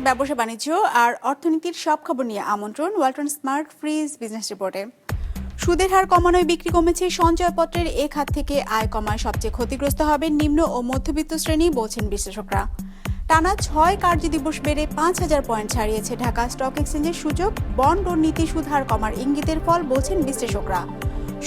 দেশ বিদেশের ব্যবসা বাণিজ্য আর অর্থনীতির সব খবর নিয়ে আমন্ত্রণ ওয়ালটন স্মার্ট ফ্রিজ বিজনেস রিপোর্টে। সুদের হার কমানোয় বিক্রি কমেছে, সঞ্চয়পত্রের এ খাত থেকে আয় কমায় সবচেয়ে ক্ষতিগ্রস্ত হবে নিম্ন ও মধ্যবিত্ত শ্রেণি, বলছেন বিশ্লেষকরা। টানা ছয় কার্যদিবস বেড়ে পাঁচ হাজার পয়েন্ট ছাড়িয়েছে ঢাকা স্টক এক্সচেঞ্জের সূচক, বন্ড ও নীতি সুদ হার কমার ইঙ্গিতের ফল, বলছেন বিশ্লেষকরা।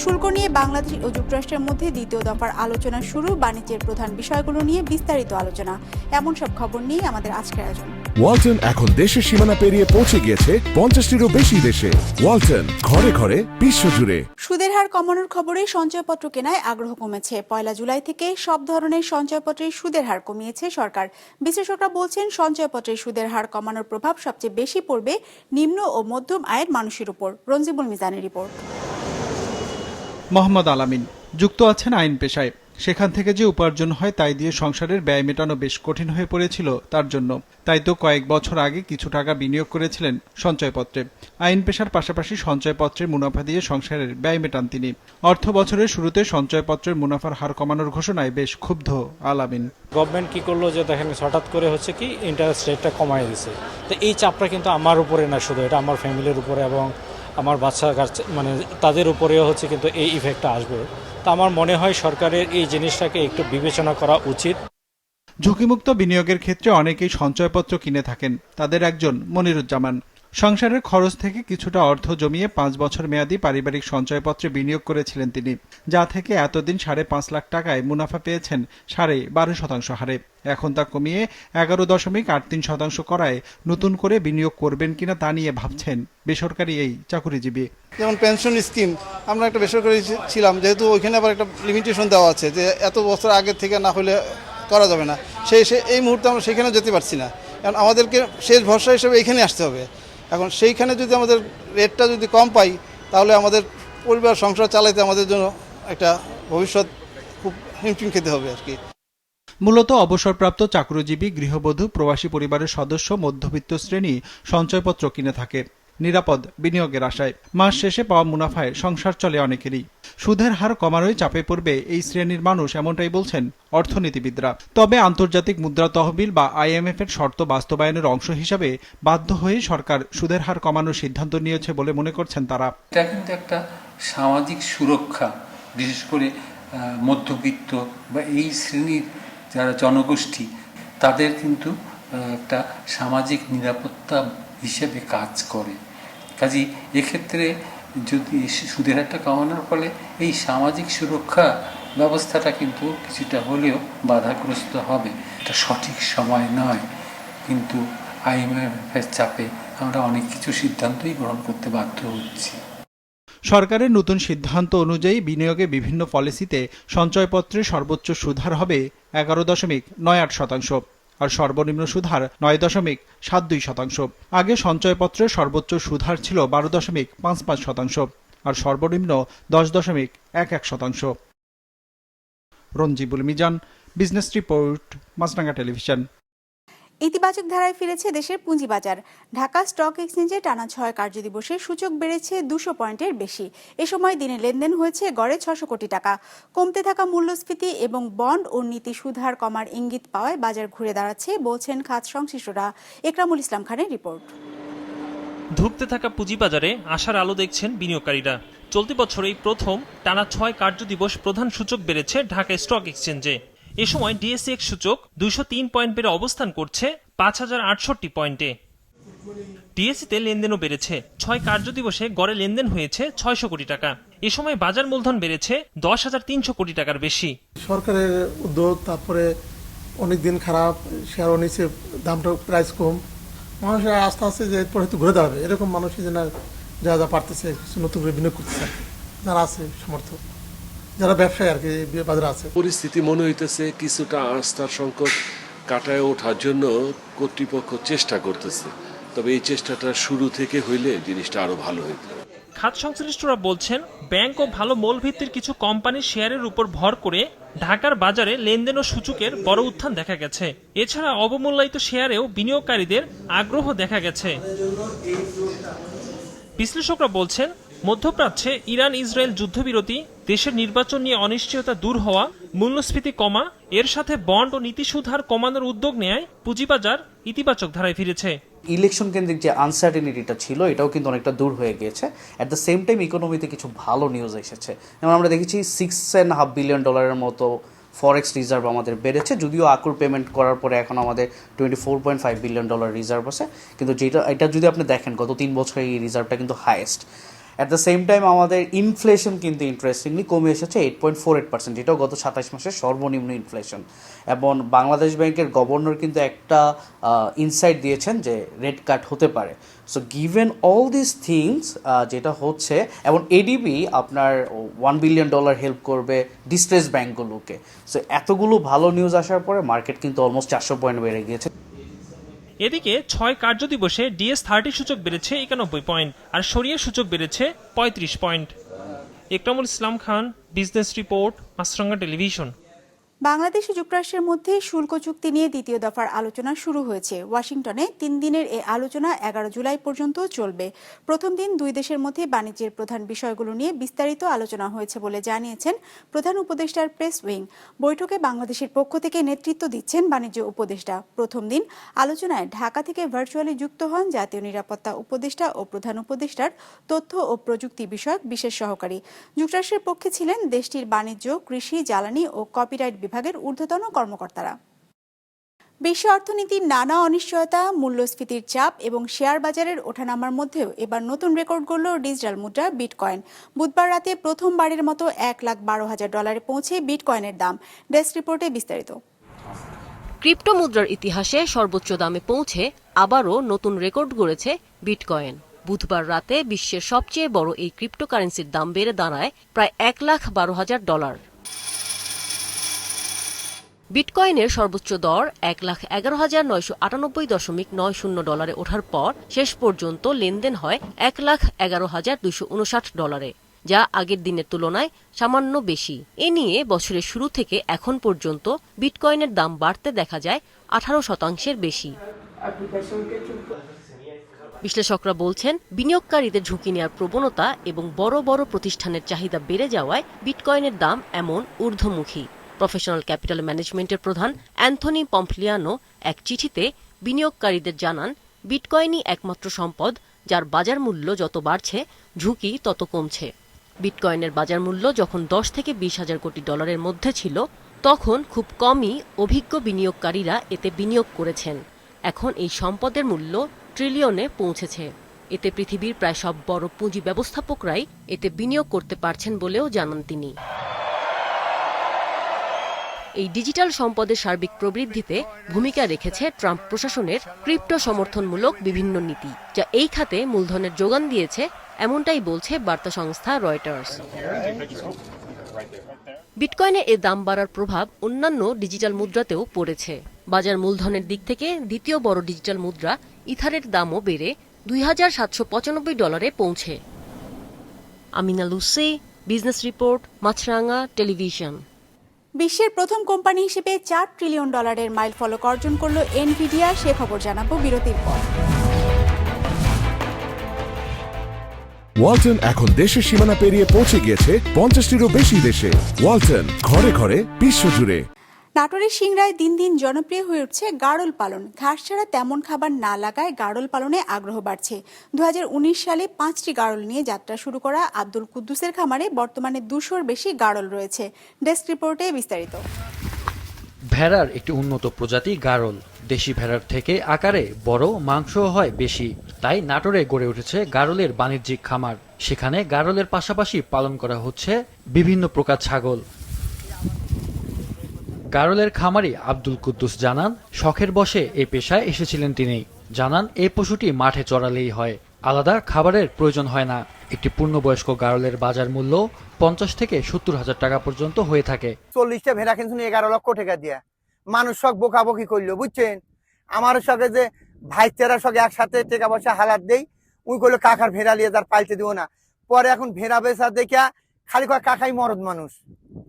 শুল্ক নিয়ে বাংলাদেশ ও যুক্তরাষ্ট্রের মধ্যে দ্বিতীয় দফার আলোচনা শুরু, বাণিজ্যের প্রধান বিষয়গুলো নিয়ে বিস্তারিত আলোচনা। এমন সব খবর নিয়ে আমাদের আজকের আয়োজন। ওয়ালটন এখন দেশের সীমানা পেরিয়ে পৌঁছে গিয়েছে পঞ্চাশটিরও বেশি দেশে। ওয়ালটন ঘরে ঘরে বিশ্বজুড়ে। সুদের হার কমানোর খবরে সঞ্চয়পত্র কেনায় আগ্রহ কমেছে। পয়লা জুলাই থেকে সব ধরনের সঞ্চয়পত্রের সুদের হার কমিয়েছে সরকার। বিশেষজ্ঞরা বলছেন সঞ্চয়পত্রের সুদের হার কমানোর প্রভাব সবচেয়ে বেশি পড়বে নিম্ন ও মধ্যম আয়ের মানুষের উপর। রঞ্জিবুল মিজানের রিপোর্ট। মোহাম্মদ আলামিন যুক্ত আছেন আইন পেশায়। সেখান থেকে যে উপার্জন হয় তাই দিয়ে সংসারের ব্যয় মেটানো বেশ কঠিন হয়ে পড়েছিল তার জন্য। তাই তো কয়েক বছর আগে কিছু টাকা বিনিয়োগ করেছিলেন সঞ্চয়পত্রে। আইন পেশার পাশাপাশি সঞ্চয়পত্রের মুনাফা দিয়ে সংসারের ব্যয় মেটান তিনি। অর্থ বছরের শুরুতে সঞ্চয়পত্রের মুনাফার হার কমানোর ঘোষণায় বেশ ক্ষুব্ধ আলামিন। গভর্নমেন্ট কি করল যে দেখেন হঠাৎ করে হচ্ছে কি ইন্টারেস্ট রেটটা কমাই দিছে তো এই চাপটা কিন্তু আমার উপরে না শুধু, এটা আমার ফ্যামিলির উপরে এবং আমার বাচ্চা মানে তাদের উপরেও হচ্ছে কিন্তু এই ইফেক্টটা আসবে। তা আমার মনে হয় সরকারের এই জিনিসটাকে একটু বিবেচনা করা উচিত। ঝুঁকিমুক্ত বিনিয়োগের ক্ষেত্রে অনেকেই সঞ্চয়পত্র কিনে থাকেন। তাদের একজন মনিরুজ্জামান। সংসারের খরচ থেকে কিছুটা অর্থ জমিয়ে পাঁচ বছর মেয়াদী পারিবারিক সঞ্চয়পত্রে বিনিয়োগ করেছিলেন তিনি, যা থেকে এতদিন সাড়ে পাঁচ লাখ টাকায় মুনাফা পেয়েছেন সাড়ে বারো শতাংশ হারে। এখন তা কমিয়ে এগারো দশমিক আট তিন শতাংশ করায় নতুন করে বিনিয়োগ করবেন কিনা তা নিয়ে ভাবছেন বেসরকারি এই চাকুরিজীবী। যেমন পেনশন স্কিম, আমরা একটা বেসরকারি ছিলাম, যেহেতু ওইখানে আবার একটা লিমিটেশন দেওয়া আছে যে এত বছর আগে থেকে না হলে করা যাবে না। সেই এই মুহূর্তে আমরা সেখানে যেতে পারছি না। কারণ আমাদেরকে শেষ ভরসা হিসেবে এইখানে আসতে হবে। এখন সেইখানে যদি আমাদের রেটটা যদি কম পাই, তাহলে আমাদের পরিবার, সংসার চালাইতে আমাদের জন্য একটা ভবিষ্যৎ খুব হিমচিম খেতে হবে আর কি। মূলত অবসরপ্রাপ্ত চাকরিজীবী, গৃহবধূ, প্রবাসী পরিবারের সদস্য, মধ্যবিত্ত শ্রেণি সঞ্চয়পত্র কিনে থাকে। নিরাপদ বিনিয়োগের আশায় মাস শেষে পাওয়া মুনাফায় সংসার চলে অনেকেরই। সুদের হার কমানোই চাপে পড়বে এই শ্রেণির মানুষ, এমনটাই বলছেন অর্থনীতিবিদরা। তবে আন্তর্জাতিক মুদ্রা তহবিল বা আইএমএফ এর শর্ত বাস্তবায়নের অংশ হিসাবে বাধ্য হয়ে সরকার সুদের হার কমানোর সিদ্ধান্ত নিয়েছে বলে মনে করছেন তারা। এটা কিন্তু একটা সামাজিক সুরক্ষা, বিশেষ করে মধ্যবিত্ত বা এই শ্রেণির যারা জনগোষ্ঠী, তাদের কিন্তু একটা সামাজিক নিরাপত্তা হিসেবে কাজ করে। কাজী এক্ষেত্রে যদি সুদের হারটা কমানোর ফলে এই সামাজিক সুরক্ষা ব্যবস্থাটা কিন্তু কিছুটা হলেও বাধাগ্রস্ত হবে। এটা সঠিক সময় নয়। কিন্তু আইএমএফের চাপে আমরা অনেক কিছু সিদ্ধান্তই গ্রহণ করতে বাধ্য হচ্ছি। সরকারের নতুন সিদ্ধান্ত অনুযায়ী বিনিয়োগে বিভিন্ন পলিসিতে সঞ্চয়পত্রের সর্বোচ্চ সুধার হবে এগারো দশমিক নয় আট শতাংশ। আর সর্বনিম্ন সুধার নয় দশমিক সাত দুই শতাংশ। আগে সঞ্চয়পত্রের সর্বোচ্চ সুধার ছিল বারো দশমিক পাঁচ পাঁচ শতাংশ, আর সর্বনিম্ন দশ দশমিক এক এক শতাংশ। Ranjibul Mizan, business report, Maasranga television. ইতিবাচক ধারায় ফিরেছে দেশের পুঁজিবাজার। ঢাকা স্টক এক্সচেঞ্জে টানা ছয় কার্যদিবসে সূচক বেড়েছে দুশো পয়েন্টের বেশি। এ সময় দিনে লেনদেন হয়েছে গড়ে ছশো কোটি টাকা। কমতে থাকা মূল্যস্ফীতি এবং বন্ড ও নীতি সুধার কমার ইঙ্গিত পাওয়ায় বাজার ঘুরে দাঁড়াচ্ছে, বলছেন খাত সংশ্লিষ্টরা। একরামুল ইসলাম খানের রিপোর্ট। ধুঁকতে থাকা পুঁজিবাজারে আশার আলো দেখছেন বিনিয়োগকারীরা। চলতি বছরেই প্রথম টানা ছয় কার্যদিবস প্রধান সূচক বেড়েছে ঢাকা স্টক এক্সচেঞ্জে। এ সময় ডিএসএক্স সূচক দুশো তিন পয়েন্ট বেড়ে অবস্থান করছে পাঁচ হাজার আটষট্টি পয়েন্টে। ডিএসসিতে লেনদেনও বেড়েছে। ছয় কার্যদিবসে গড়ে লেনদেন হয়েছে ছয়শো কোটি টাকা। এ সময় বাজার মূলধন বেড়েছে দশ হাজার তিনশো কোটি টাকার বেশি। সরকারের উদ্যোগ, তারপরে অনেক দিন খারাপ শেয়ার নিচে দামটা প্রাইস কম। মানুষের আস্থা আছে যে এরপর হয়তো ঘুরে দাঁড়াবে। এরকম মানুষই যেন যা যা পারতেছে নতুন করে বিনিয়োগ করতেছে, যারা আছে সমর্থ যারা ব্যবসায়ী আর কি বাজারে আছে। পরিস্থিতি মনে হইতেছে কিছুটা আস্থার সংকট কাটায় ওঠার জন্য কর্তৃপক্ষ চেষ্টা করতেছে। তবে এই চেষ্টাটা শুরু থেকে হইলে জিনিসটা আরও ভালো হইতো। খাত সংশ্লিষ্টরা বলছেন ব্যাংক ও ভালো মূল ভিত্তির কিছু কোম্পানির শেয়ারের উপর ভর করে ঢাকার বাজারে লেনদেন ও সূচকের বড় উত্থান দেখা গেছে। এছাড়া অবমূল্যায়িত শেয়ারেও বিনিয়োগকারীদের আগ্রহ দেখা গেছে। বিশ্লেষকরা বলছেন মধ্যপ্রাচ্যে ইরান ইসরায়েল যুদ্ধবিরতি, দেশের নির্বাচন নিয়ে অনিশ্চয়তা দূর হওয়া, মূল্যস্ফীতি কমা, এর সাথে বন্ড ও নীতি সুধার কমানোর উদ্যোগ নেয় পুঁজিবাজার ইতিবাচক ধারায় ফিরেছে। ইলেকশন কেন্দ্রিক যে আনসার্টেনিটিটা ছিল, এটাও কিন্তু অনেকটা দূর হয়ে গিয়েছে। অ্যাট দ্য সেম টাইম ইকোনমিতে কিছু ভালো নিউজ এসেছে। যেমন আমরা দেখেছি সিক্স অ্যান্ড হাফ বিলিয়ন ডলারের মতো ফরেক্স রিজার্ভ আমাদের বেড়েছে, যদিও আকুর পেমেন্ট করার পরে এখন আমাদের twenty four point five billion dollar reserve আছে। কিন্তু যেটা, এটা যদি আপনি দেখেন, গত তিন বছরে এই রিজার্ভটা কিন্তু highest at the same time আমাদের ইনফ্লেশন কিন্তু ইন্টারেস্টিংলি কমে এসেছে eight point four eight percent যেটাও গত সাতাশ মাসের সর্বনিম্ন ইনফ্লেশন এবং বাংলাদেশ ব্যাংকের গভর্নর কিন্তু একটা ইনসাইট দিয়েছেন যে রেড কাট হতে পারে। So given all this things যেটা হচ্ছে, এবং এডিবি আপনার ওয়ান বিলিয়ন ডলার হেল্প করবে ডিস্ট্রেস ব্যাঙ্কগুলোকে সো এতগুলো ভালো নিউজ আসার পরে মার্কেট কিন্তু অলমোস্ট চারশো পয়েন্ট বেড়ে গিয়েছে। এদিকে ছয় কার্য দিবসে ডিএস থার্টি সূচক বেড়েছে একানব্বই পয়েন্ট, আর সরিয়ে সূচক বেড়েছে পঁয়ত্রিশ point. Ekramul Islam Khan, business report Maasranga television. Bangladesh যুক্তরাষ্ট্রের মধ্যে শুল্ক চুক্তি নিয়ে দ্বিতীয় দফার আলোচনা শুরু হয়েছে। ওয়াশিংটনে তিন দিনের এই আলোচনা এগারো জুলাই পর্যন্ত চলবে। প্রথম দিন দুই দেশের মধ্যে বাণিজ্যের প্রধান বিষয়গুলো নিয়ে বিস্তারিত আলোচনা হয়েছে বলে জানিয়েছেন প্রধান উপদেষ্টার প্রেস উইং। বৈঠকে বাংলাদেশের পক্ষ থেকে নেতৃত্ব দিচ্ছেন বাণিজ্য উপদেষ্টা। প্রথম দিন আলোচনায় ঢাকা থেকে ভার্চুয়ালি যুক্ত হন জাতীয় নিরাপত্তা উপদেষ্টা ও প্রধান উপদেষ্টার তথ্য ও প্রযুক্তি বিষয়ক বিশেষ সহকারী। যুক্তরাষ্ট্রের পক্ষে ছিলেন দেশটির বাণিজ্য, কৃষি, জ্বালানি ও কপিরাইট বিভাগের ঊর্ধ্বতন কর্মকর্তারা। বিশ্ব অর্থনীতির নানা অনিশ্চয়তা, মূল্যস্ফীতির চাপ এবং শেয়ার বাজারের ওঠানামার মধ্যেও এবার নতুন রেকর্ড গড়ল ডিজিটাল মুদ্রা বিটকয়েন। বুধবার রাতে প্রথমবারের মতো এক লাখ বারো হাজার ডলারে পৌঁছে বিটকয়েনের দাম। ডেস্ক রিপোর্টে বিস্তারিত। ক্রিপ্টো মুদ্রার ইতিহাসে সর্বোচ্চ দামে পৌঁছে আবারও নতুন রেকর্ড গড়েছে বিটকয়েন। বুধবার রাতে বিশ্বের সবচেয়ে বড় এই ক্রিপ্টোকারেন্সির দাম বেড়ে দাঁড়ায় প্রায় এক লাখ বারো হাজার ডলার। বিটকয়েনের সর্বোচ্চ দর এক লাখ এগারো হাজার নয়শো আটানব্বই দশমিক নয় শূন্য ডলারে ওঠার পর শেষ পর্যন্ত লেনদেন হয় এক লাখ এগারো হাজার দুশো উনষাট ডলারে, যা আগের দিনের তুলনায় সামান্য বেশি। এ নিয়ে বছরের শুরু থেকে এখন পর্যন্ত বিটকয়েনের দাম বাড়তে দেখা যায় আঠারো শতাংশের বেশি। বিশ্লেষকরা বলছেন, বিনিয়োগকারীদের ঝুঁকি নেওয়ার প্রবণতা এবং বড় বড় প্রতিষ্ঠানের চাহিদা বেড়ে যাওয়ায় বিটকয়েনের দাম এমন ঊর্ধ্বমুখী। প্রফেশনাল ক্যাপিটাল ম্যানেজমেন্টের প্রধান অ্যান্থনি পম্পলিয়ানো এক চিঠিতে বিনিয়োগকারীদের জানান, বিটকয়েনই একমাত্র সম্পদ যার বাজার মূল্য যত বাড়ছে, ঝুঁকি তত কমছে। বিটকয়েনের বাজার মূল্য যখন দশ থেকে বিশ হাজার কোটি ডলারের মধ্যে ছিল, তখন খুব কমই অভিজ্ঞ বিনিয়োগকারীরা এতে বিনিয়োগ করেছেন। এখন এই সম্পদের মূল্য ট্রিলিয়নে পৌঁছেছে। এতে পৃথিবীর প্রায় সব বড় পুঁজি ব্যবস্থাপকরাই এতে বিনিয়োগ করতে পারছেন বলেও জানান তিনি। এই ডিজিটাল সম্পদের সার্বিক প্রবৃদ্ধিতে ভূমিকা রেখেছে ট্রাম্প প্রশাসনের ক্রিপ্টো সমর্থনমূলক বিভিন্ন নীতি, যা এই খাতে মূলধনের যোগান দিয়েছে, এমনটাই বলছে বার্তা সংস্থা রয়টার্স। বিটকয়েনের এ দাম বাড়ার প্রভাব অন্যান্য ডিজিটাল মুদ্রাতেও পড়েছে। বাজার মূলধনের দিক থেকে দ্বিতীয় বড় ডিজিটাল মুদ্রা ইথারের দামও বেড়ে দুই হাজার সাতশো পঁচানব্বই ডলারে পৌঁছে। Amina Lucy business report Maasranga television. বিশ্বের প্রথম কোম্পানি হিসেবে চার ট্রিলিয়ন ডলারের মাইল ফলক অর্জন করল এনভিডিয়া সে খবর জানাব বিরতির পর। ওয়ালটন এখন দেশের সীমানা পেরিয়ে পৌঁছে গিয়েছে পঞ্চাশটিরও বেশি দেশে। ওয়ালটন ঘরে ঘরে বিশ্বজুড়ে নাটোরের সিংড়ায় দিন দিন জনপ্রিয় হয়ে উঠছে গাড়ল পালন। ঘাস ছাড়া তেমন খাবার না লাগায় গাড়ল পালনে আগ্রহ বাড়ছে। দু হাজার উনিশ সালে পাঁচটি গাড়ল নিয়ে যাত্রা শুরু করা আব্দুল কুদ্দুসের খামারে বর্তমানে দুশোর বেশি গাড়ল রয়েছে। ডেস্ক রিপোর্টে বিস্তারিত। ভেড়ার একটি উন্নত প্রজাতি গারল। দেশি ভেড়ার থেকে আকারে বড় মাংস হয় বেশি। তাই নাটোরে গড়ে উঠেছে গারলের বাণিজ্যিক খামার। সেখানে গারলের পাশাপাশি পালন করা হচ্ছে বিভিন্ন প্রকার ছাগল। গারলের খামারি আব্দুল কুদ্দুস জানান, শখের বসে এ পেশায় এসেছিলেন তিনি। জানান এই পশুটি মাঠে চড়ালেই হয়, আলাদা খাবারের প্রয়োজন হয় না। একটি পূর্ণবয়স্ক গারলের বাজার মূল্য পঞ্চাশ থেকে সত্তর হাজার টাকা পর্যন্ত হয়ে থাকে। চল্লিশটা ভেড়া কিনছেন, এগারো লক্ষ টাকা দিয়া। মানুষ সব বোকাবকি করল, বুঝছেন? আমার সঙ্গে যে ভাইচারা সঙ্গে একসাথে টাকা পয়সা হালাত দেই উই করল কাকার ভেড়া নিয়ে তার পাইতে দিব না। পরে এখন ভেড়া বেচা দেখা খালি কয় কাকাই মরদ মানুষ,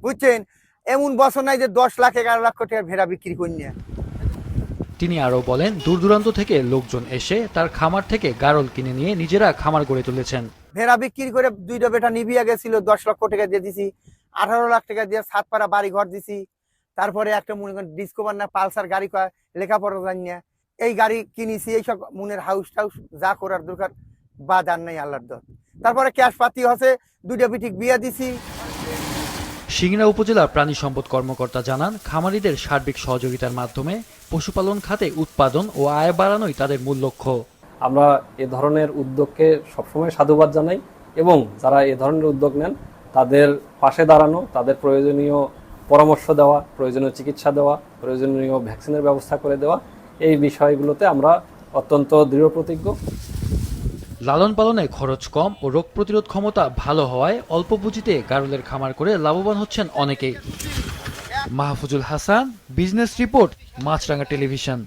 বুঝছেন? এমন বছর নাই যে দশ লাখ এগারো লাখ টাকার ভেড়া বিক্রি করি তিনি আরও বলেন দূর দূরান্ত থেকে লোকজন এসে তার খামার থেকে গারল কিনে নিয়ে নিজেরা খামার গড়ে তুলেছেন। ভেড়া বিক্রি করে দুইটা বেটা নিভিয়া গেছিল দশ লক্ষ টাকা দিয়ে দিছি। আঠারো লাখ টাকা দিয়ে সাত পাড়া বাড়ি ঘর দিছি। তারপরে একটা মনে করেন ডিসকভার না পালসার গাড়ি লেখাপড়া জানি না। এই গাড়ি কিনেছি এইসব মনের হাউস টাউস যা করার দরকার বা জান নাই আল্লাহর দর তারপরে ক্যাশ পাতি হচ্ছে দুইটা বিটিক বিয়া দিছি। সিংড়া উপজেলা প্রাণী সম্পদ কর্মকর্তা জানান, খামারিদের সার্বিক সহযোগিতার মাধ্যমে পশুপালন খাতে উৎপাদন ও আয় বাড়ানোই তাদের মূল লক্ষ্য। আমরা এ ধরনের উদ্যোগকে সবসময় সাধুবাদ জানাই এবং যারা এ ধরনের উদ্যোগ নেন, তাদের পাশে দাঁড়ানো, তাদের প্রয়োজনীয় পরামর্শ দেওয়া, প্রয়োজনীয় চিকিৎসা দেওয়া, প্রয়োজনীয় ভ্যাকসিনের ব্যবস্থা করে দেওয়া, এই বিষয়গুলোতে আমরা অত্যন্ত দৃঢ় প্রতিজ্ঞ লালন পালনে খরচ কম ও রোগ প্রতিরোধ ক্ষমতা ভালো হওয়ায় অল্প পুঁজিতে গারুলের খামার করে লাভবান হচ্ছেন অনেকেই। Mahfuzul Hasan, business report Maasranga television.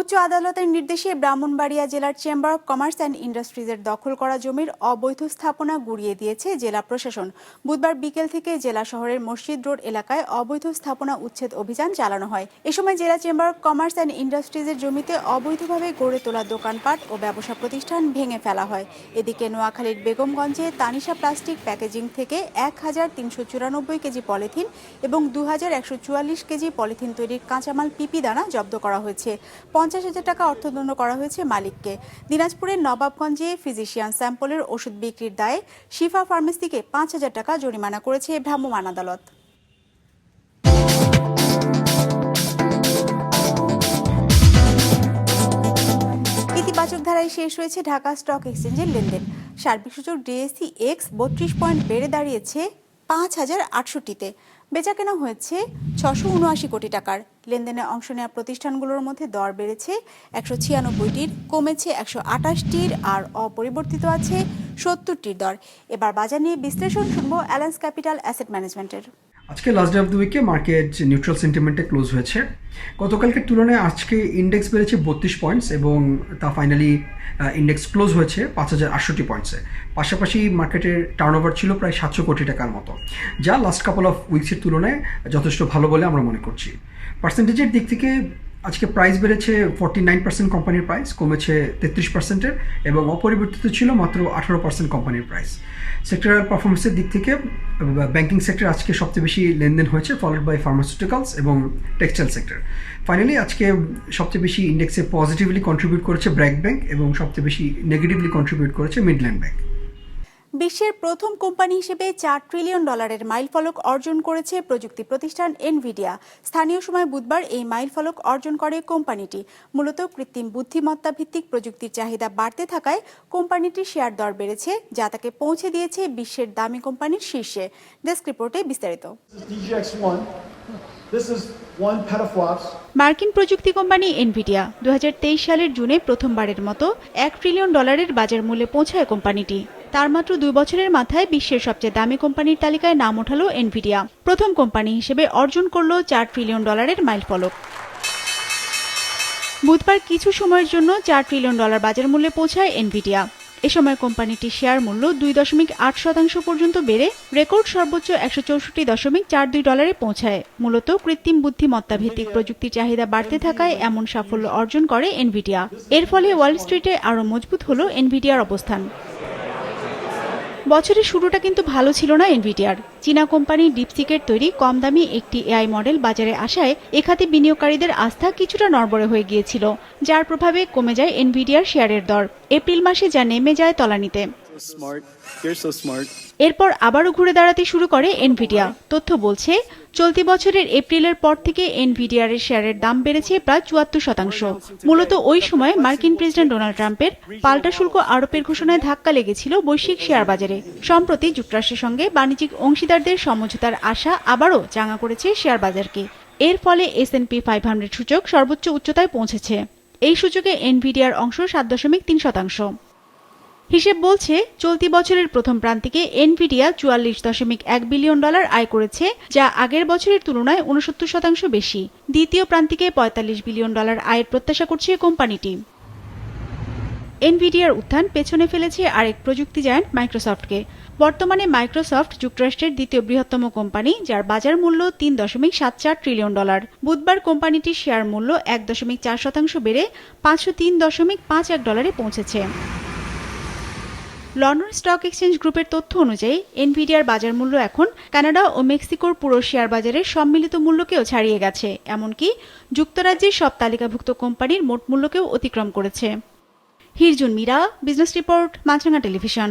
উচ্চ আদালতের নির্দেশে ব্রাহ্মণবাড়িয়া জেলার চেম্বার অব কমার্স অ্যান্ড ইন্ডাস্ট্রিজের দখল করা জমির অবৈধ স্থাপনা গুড়িয়ে দিয়েছে জেলা প্রশাসন। বুধবার বিকেল থেকে জেলা শহরের মসজিদ রোড এলাকায় অবৈধ স্থাপনা উচ্ছেদ অভিযান চালানো হয়। এ সময় জেলা চেম্বার অব কমার্স অ্যান্ড ইন্ডাস্ট্রিজের জমিতে অবৈধভাবে গড়ে তোলা দোকানপাট ও ব্যবসা প্রতিষ্ঠান ভেঙে ফেলা হয়। এদিকে নোয়াখালীর বেগমগঞ্জে তানিশা প্লাস্টিক প্যাকেজিং থেকে এক হাজার তিনশো চুরানব্বই কেজি পলিথিন এবং দু হাজার একশো চুয়াল্লিশ কেজি পলিথিন তৈরির কাঁচামাল পিপি দানা জব্দ করা হয়েছে। পঞ্চাশ হাজার টাকা অর্থদণ্ড করা হয়েছে মালিককে। দিনাজপুরের নবাবগঞ্জে ফিজিশিয়ান স্যাম্পলের ওষুধ বিক্রির দায়ে শিফা ফার্মেসিকে পাঁচ হাজার টাকা জরিমানা করেছে ভ্রাম্যমাণ আদালত। ইতিবাচক ধারায় শেষ হয়েছে ঢাকা স্টক এক্সচেঞ্জের লেনদেন। সার্বিক সূচক ডিএসসি এক্স বত্রিশ পয়েন্ট বেড়ে দাঁড়িয়েছে পাঁচ হাজার আটষট্টিতে। বেচাকেনা হয়েছে ছশো উনআশি কোটি টাকার। লেনদেনে অংশ নেওয়া প্রতিষ্ঠানগুলোর মধ্যে দর বেড়েছে। একশো ছিয়ানব্বইটির কমেছে একশো আটাশটির আর অপরিবর্তিত আছে সত্তরটির দর। এবার বাজার নিয়ে বিশ্লেষণ শুনব অ্যালায়েন্স ক্যাপিটাল অ্যাসেট ম্যানেজমেন্টের। আজকে লাস্ট ডে অফ দ্য উইকে মার্কেট নিউট্রাল সেন্টিমেন্টে ক্লোজ হয়েছে। গতকালকের তুলনায় আজকে ইন্ডেক্স বেড়েছে বত্রিশ পয়েন্টস এবং তা ফাইনালি ইন্ডেক্স ক্লোজ হয়েছে পাঁচ হাজার আটষট্টি পয়েন্টসে পাশাপাশি মার্কেটের টার্নওভার ছিল প্রায় সাতশো কোটি টাকার মতো, যা লাস্ট কাপল অফ উইকসের তুলনায় যথেষ্ট ভালো বলে আমরা মনে করছি। পার্সেন্টেজের দিক থেকে আজকে প্রাইস বেড়েছে ফর্টি নাইন পার্সেন্ট কোম্পানির প্রাইস কমেছে তেত্রিশ পার্সেন্টের এবং অপরিবর্তিত ছিল মাত্র আঠারো পার্সেন্ট কোম্পানির প্রাইস সেক্টরাল পারফরমেন্সের দিক থেকে ব্যাংকিং সেক্টর আজকে সবচেয়ে বেশি লেনদেন হয়েছে ফলোড বাই ফার্মাসিউটিক্যালস এবং টেক্সটাইল সেক্টর ফাইনালি আজকে সবচেয়ে বেশি ইন্ডেক্সে পজিটিভলি কন্ট্রিবিউট করেছে ব্র্যাক ব্যাংক এবং সবচেয়ে বেশি নেগেটিভলি কন্ট্রিবিউট করেছে মিডল্যান্ড ব্যাংক বিশ্বের প্রথম কোম্পানি হিসেবে চার ট্রিলিয়ন ডলারের মাইল ফলক অর্জন করেছে প্রযুক্তি প্রতিষ্ঠান এনভিডিয়া স্থানীয় সময় বুধবার এই মাইল ফলক অর্জন করে কোম্পানিটি। মূলত কৃত্রিম বুদ্ধিমত্তা ভিত্তিক প্রযুক্তির চাহিদা বাড়তে থাকায় কোম্পানিটির শেয়ার দর বেড়েছে যা তাকে পৌঁছে দিয়েছে বিশ্বের দামি কোম্পানির শীর্ষে। ডেস্ক রিপোর্টে বিস্তারিত। মার্কিন প্রযুক্তি কোম্পানি এনভিডিয়া দু হাজার তেইশ সালের জুনে প্রথমবারের মতো এক ট্রিলিয়ন ডলারের বাজার মূল্যে পৌঁছায় কোম্পানিটি। তার মাত্র দুই বছরের মাথায় বিশ্বের সবচেয়ে দামি কোম্পানির তালিকায় নাম ওঠালো এনভিডিয়া প্রথম কোম্পানি হিসেবে অর্জন করল চার ট্রিলিয়ন ডলারের মাইল ফলক। বুধবার কিছু সময়ের জন্য চার ট্রিলিয়ন ডলার বাজার মূল্যে পৌঁছায় এনভিডিয়া এ সময় কোম্পানিটির শেয়ার মূল্য দুই দশমিক আট শতাংশ পর্যন্ত বেড়ে রেকর্ড সর্বোচ্চ একশো চৌষট্টি দশমিক চার দুই ডলারে পৌঁছায়। মূলত কৃত্রিম বুদ্ধিমত্তা ভিত্তিক প্রযুক্তির চাহিদা বাড়তে থাকায় এমন সাফল্য অর্জন করে এনভিডিয়া এর ফলে ওয়াল স্ট্রিটে আরও মজবুত হল এনভিডিয়ার অবস্থান। বছরের শুরুটা কিন্তু ভালো ছিল না এনভিটিআর। চীনা কোম্পানি ডিপসিকের তৈরি কম দামি একটি এআই মডেল বাজারে আসায় এখাতে বিনিয়োগকারীদের আস্থা কিছুটা নড়বড়ে হয়ে গিয়েছিল, যার প্রভাবে কমে যায় এনভিডিয়ার শেয়ারের দর। এপ্রিল মাসে যা নেমে যায় তলানিতে। এরপর আবারও ঘুরে দাঁড়াতে শুরু করে এনভিডিয়া তথ্য বলছে, চলতি বছরের এপ্রিলের পর থেকে এনভিডিআর এর শেয়ারের দাম বেড়েছে প্রায় চুয়াত্তর শতাংশ। মূলত ওই সময় মার্কিন প্রেসিডেন্ট ডোনাল্ড ট্রাম্পের পাল্টা শুল্ক আরোপের ঘোষণায় ধাক্কা লেগেছিল বৈশ্বিক শেয়ার বাজারে। সম্প্রতি যুক্তরাষ্ট্রের সঙ্গে বাণিজ্যিক অংশীদারদের সমঝোতার আশা আবারও চাঙা করেছে শেয়ার বাজারকে। এর ফলে এসএনপি ফাইভ হান্ড্রেড সূচক সর্বোচ্চ উচ্চতায় পৌঁছেছে। এই সূচকে এনভিডিআর অংশ সাত দশমিক তিন শতাংশ। হিসেব বলছে, চলতি বছরের প্রথম প্রান্তিকে এনভিডিয়া চুয়াল্লিশ দশমিক এক বিলিয়ন ডলার আয় করেছে, যা আগের বছরের তুলনায় উনসত্তর শতাংশ বেশি। দ্বিতীয় প্রান্তিকে পঁয়তাল্লিশ বিলিয়ন ডলার আয়ের প্রত্যাশা করছে কোম্পানিটি। এনভিডিয়ার উত্থান পেছনে ফেলেছে আরেক প্রযুক্তি জায়ান্ট মাইক্রোসফটকে। বর্তমানে মাইক্রোসফট যুক্তরাষ্ট্রের দ্বিতীয় বৃহত্তম কোম্পানি, যার বাজার মূল্য তিন দশমিক সাত চার ট্রিলিয়ন ডলার। বুধবার কোম্পানিটির শেয়ার মূল্য এক দশমিক চার শতাংশ বেড়ে পাঁচশো তিন দশমিক পাঁচ এক ডলারে পৌঁছেছে। লন্ডন স্টক এক্সচেঞ্জ গ্রুপের তথ্য অনুযায়ী এনভিডিয়ার বাজার মূল্য এখন কানাডা ও মেক্সিকোর পুরো শেয়ার বাজারের সম্মিলিত মূল্যকেও ছাড়িয়ে গেছে, এমনকি যুক্তরাজ্যের সব তালিকাভুক্ত কোম্পানির মোট মূল্যকেও অতিক্রম করেছে। Hirjun Mira, business report, Maasranga television.